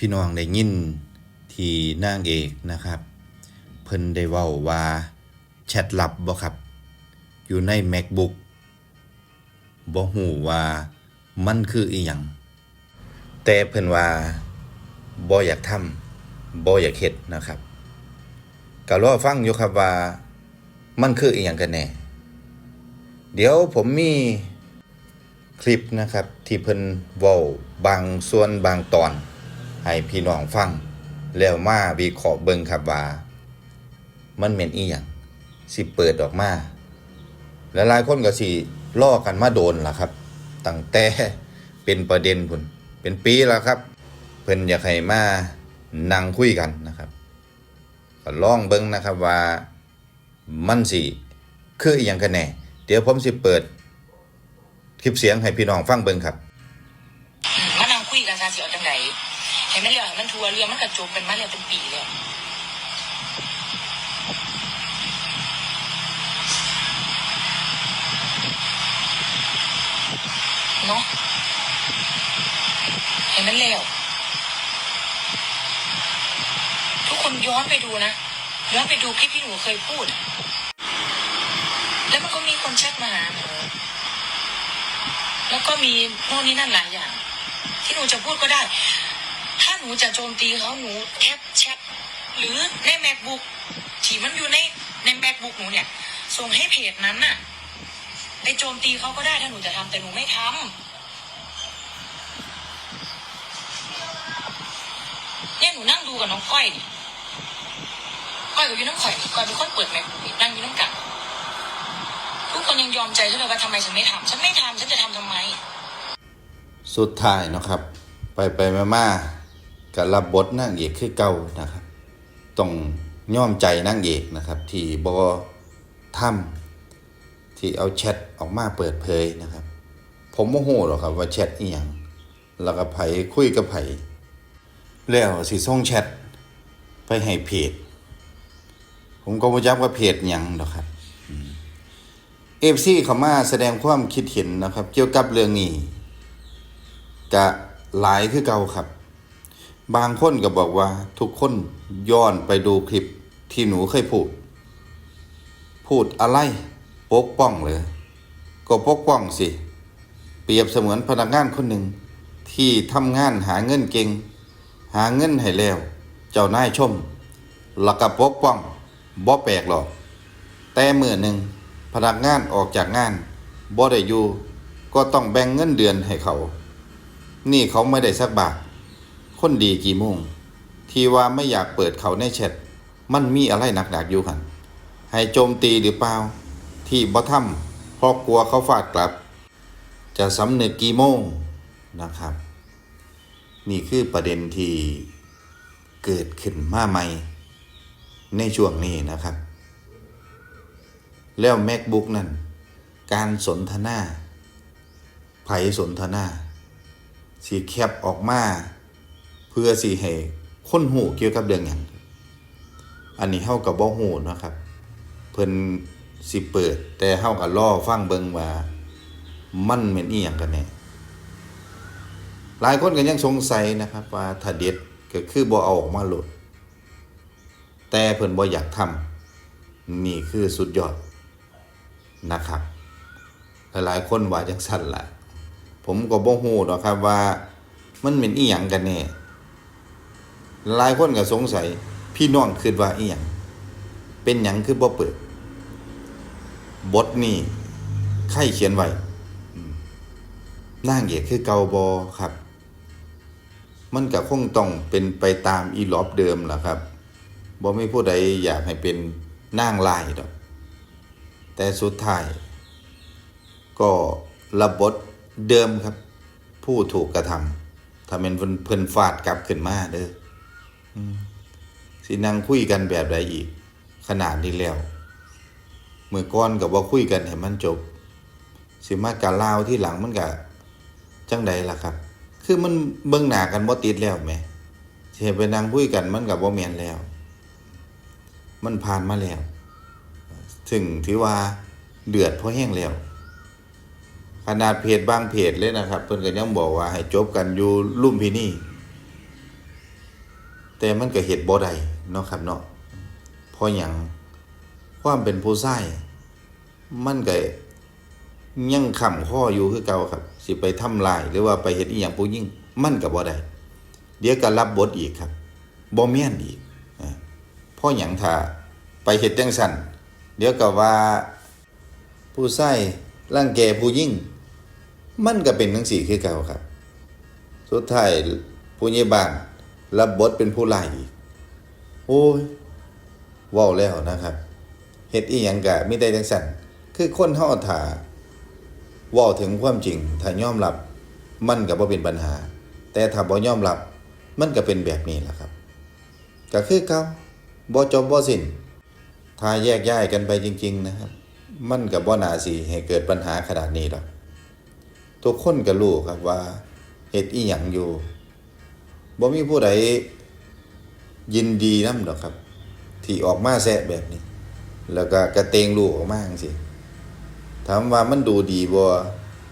พี่น้องได้ยินที่นางเอกนะครับ เพิ่นได้เว้าว่าแชทลับบ่ครับ อยู่ใน MacBook บ่ฮู้ว่ามันคืออีหยังแต่เพิ่นว่าบ่อยากทำบ่อยากเฮ็ดนะครับก็รอฟังอยู่ครับว่ามันคืออีหยังกันแน่เดี๋ยวผมมีคลิปนะครับที่เพิ่นเว้าบางส่วนบางตอน ให้พี่น้องฟัง แล้วมาวิเคราะห์เบิ่งครับว่า มันแม่นอีหยังสิเปิดออกมาและหลายคนก็สิล่อกันมาโดนล่ะครับ ตั้งแต่เป็นประเด็นพุ่นเป็นปีแล้วครับ เพิ่นอยากให้มานั่งคุยกันนะครับก็ลองเบิ่งนะครับว่ามันสิคืออีหยังกันแน่ เดี๋ยวผมสิเปิดคลิปเสียงให้พี่น้องฟังเบิ่งครับมานั่งคุยกันซะสิเอาจังได เห็นมันเรือมันทัวเรือมันกระจบเป็นมาแล้วเป็นปีแล้วเนาะเห็นมันแล้วทุกคนย้อนไปดูนะย้อนไปดูคลิปที่หนูเคยพูด แล้วมันก็มีคนแชทมาหาหนูแล้วก็มีโน่นนี่นั่นหลายอย่าง ที่หนูจะพูดก็ได้ นูจะโจมตีเขาหนูแคปแชทหรือใน macbook ที่มันอยู่ในใน macbook หนูเนี่ย ส่งให้เพจนั้นน่ะไปโจมตีเขาก็ได้ถ้าหนูจะทำแต่หนูไม่ทำเนี่ยหนูนั่งดูกับน้องก้อยนี่ก้อยกับพี่น้องข่อยก้อยเป็นคนเปิด macbook นี่นั่งยู่น้ำกันทุกคนยังยอมใจฉันเลยว่าทำไมฉันไม่ทำฉันไม่ทำฉันจะทำทำไม สุดท้ายนะครับ ไปไปมามา กับรับบทนางเอกคือเก่านะครับต้องย่อมใจนางเอกนะครับ ที่บอทำที่เอาแชทออกมาเปิดเผยนะครับ ผมโมโหหรอกครับว่าแชทอีหยังแล้วก็ไผคุยกับไผแล้วสิส่งแชทไปให้เพจ ผมก็บ่จักว่าเพจหยังหรอกครับเอฟซีเขามาแสดงความคิดเห็นนะครับ เกี่ยวกับเรื่องนี้กะหลายคือเก่าครับ บางคนก็บอกว่า ทุกคนย้อนไปดูคลิปที่หนูเคยพูด พูดอะไรปกป้องเลยก็ปกป้องสิ เปรียบเสมือนพนักงานคนหนึ่ง ที่ทำงานหาเงินเก่ง หาเงินให้แล้ว เจ้านายชมแล้วก็ปกป้องบ่แปลกหรอก แต่เมื่อหนึ่งพนักงานออกจากงานบ่ได้อยู่ก็ต้องแบ่งเงินเดือนให้เขา นี่เขาไม่ได้สักบาท คนดีกี่โมง ที่ว่าไม่อยากเปิดเขาในแชทมันมีอะไรหนักๆอยู่หันให้โจมตีหรือเปล่า ที่บ่ทำเพราะกลัวเขาฟาดกลับ จะสำนึกกี่โมงนะครับ นี่คือประเด็นที่เกิดขึ้นมาใหม่ ในช่วงนี้นะครับ แล้ว MacBook นั่น การสนทนาไผสนทนาสีแคปออกมา พื่อสีให้คนหูเกี่ยวกับเรื่องอย่างอันนี้เฮากับบ่หูนะครับ เพิ่นสิเปิด แต่เฮากับล่อฟังเบิงว่า มันเหม็นอีหยังกันแน่หลายคนก็ยังสงสัยนะครับ ว่าถ้าเด็ดก็คือบ่เอาออกมาโหลด แต่เพิ่นบ่อยากทำนี่คือสุดยอดนะครับหลายคนว่าจังสั่นล่ะ ผมก็บ่ฮู้ดอกครับว่ามันเป็นอีหยังกันแน่ หลายคนก็สงสัย พี่น้องคิดว่าอีหยังเป็นหยังคือบ่เปิด บทนี่ใครเขียนไว้นางเอกคือเกาบอครับ มันก็คงต้องเป็นไปตามอีหลอบเดิมแหละครับบ่มีผู้ใดอยากให้เป็นนางลายดอก แต่สุดท้าย ก็รับบทเดิมครับ ผู้ถูกกระทำถ้าเป็นเพิ่นเพิ่นฟาดกลับขึ้นมาเด้อ สินั่งคุยกันแบบใดอีก ขนาดนี้แล้วเมื่อก่อนกับว่าคุยกันให้มันจบ สิมาการลาวที่หลังมันก็จังใดล่ะครับ คือมันเบิ่งหน้ากันบ่ติดแล้วแหมสิให้ไปนั่งคุยกันมันก็บ่แม่นแล้ว มันผ่านมาแล้วถึงถือว่าเดือดเพราะแห้งแล้ว ขนาดเพจบางเพจเลยนะครับ เพิ่นก็ยังบอกว่าให้จบกันอยู่ลุ่มพินี่ แต่มันก็เฮ็ดบ่ได้เนาะครับเนาะเพราะหยังความเป็นผู้ชายมันก็ยังค้ำข้ออยู่คือเก่าครับ สิไปทำลายหรือว่าไปเฮ็ดอีหยังผู้หญิงมันก็บ่ได้เดี๋ยวก็รับบทอีกครับบ่แม่นอีกอ่าเพราะหยังถ้าไปเฮ็ดจังซั่นเดี๋ยวก็ว่าผู้ชายร่างแก่ผู้ยิ่งมันก็เป็นทั้งสี่คือเก่าครับ สุดท้ายผู้ใหญ่บ้าน รับบทเป็นผู้ร้ายอีก โอ้ยว้าแล้วนะครับเฮ็ดอีหยังก็มีแต่จังซั่นคือคนเฮาถาว้าถึงความจริง ถ้ายอมรับมันก็บ่เป็นปัญหา แต่ถ้าบ่ยอมรับมันก็เป็นแบบนี้แหละครับก็คือเก่าบ่จบบ่สิ้นถ้าแยกย้ายกันไปจริง ๆ นะครับ มันกับบ่นาสิให้เกิดปัญหาขนาดนี้หรอกทุกคนก็รู้ครับว่าเฮ็ดอีหยังอยู่ บ่มีผู้ใดยินดีนำดอกครับ ที่ออกมาแซะแบบนี้ แล้วก็กระเตงลูกออกมาจังซี่ถามว่ามันดูดีบ่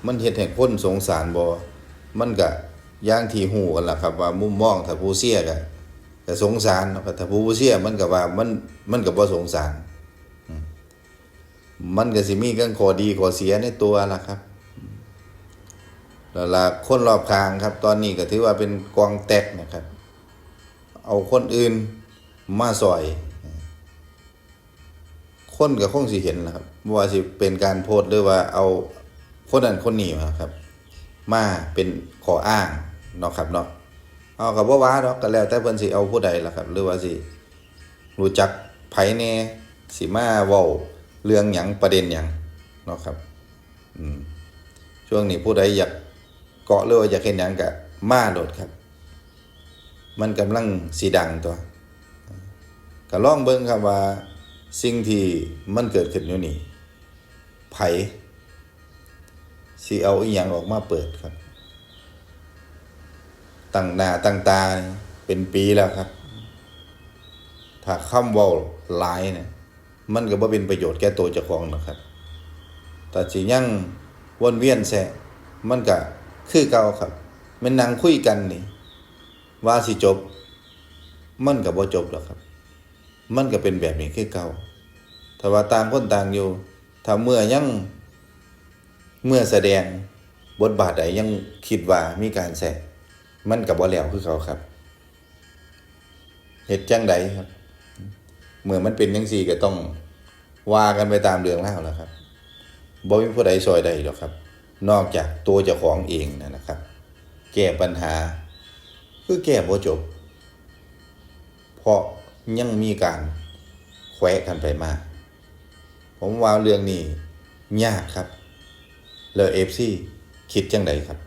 มันเฮ็ดให้คนสงสารบ่มันก็อย่างที่ฮู้กันล่ะครับว่ามุมมองถ้าผู้เสียก็ก็สงสารเนาะถ้าผู้บ่เสียมันก็ว่ามันมันก็บ่สงสาร มันก็สิมีกังข้อดีข้อเสียในตัวล่ะครับ แล้วละคนรอบข้างครับ ตอนนี้ก็ถือว่าเป็นกองแตกนะครับ เอาคนอื่นมาซอย คนก็คงสิเห็นนะครับว่าสิเป็นการโพสหรือว่าเอาคนนั้นคนนี้มาครับ มาเป็นขออ้างเนาะครับเนาะเอากับว่าว้าดอกก็แล้วแต่เพิ่นสิเอาผู้ใดล่ะครับ หรือว่าสิรู้จักไผแน่สิมาเว้าเรื่องหยังประเด็นหยังเนาะครับ อืมช่วงนี้ผู้ใดอยาก เกาะหรือว่าอยากเห็นหยังก็มาโดดครับ มันกำลังสีดังตัวก็ลองเบิ่งครับว่า สิ่งที่มันเกิดขึ้นอยู่นี่ไผสิเอาอีหยังออกมาเปิดครับ ตั้งหน้าตั้งตาเป็นปีแล้วครับ ถ้าคำเว้าหลายเนี่ยมันก็บ่เป็นประโยชน์แก่ตัวเจ้าของนะครับแต่สิยังวนเวียนแซะมันก็ คือเก่าครับมันนั่งคุยกันนี่ ว่าสิจบ มันก็บ่จบหรอกครับ มันก็เป็นแบบนี้คือเก่าถ้าว่าต่างคนต่างอยู่ ถ้าเมื่อยังเมื่อแสดงบทบาทใดยังคิดว่ามีการแซะมันก็บ่แล้วคือเขาครับเฮ็ดจังใดครับ เมื่อมันเป็นจังซี่ก็ต้องว่ากันไปตามเรื่องแล้วล่ะครับบ่มีผู้ใดช่วยได้หรอกครับ นอกจากตัวเจ้าของเองนะครับ แก้ปัญหา คือแก้บ่จบ เพราะยังมีการแขวะกันไปมาก ผมว่าเรื่องนี้ยากครับแล้ว FC คิดจังไดครับ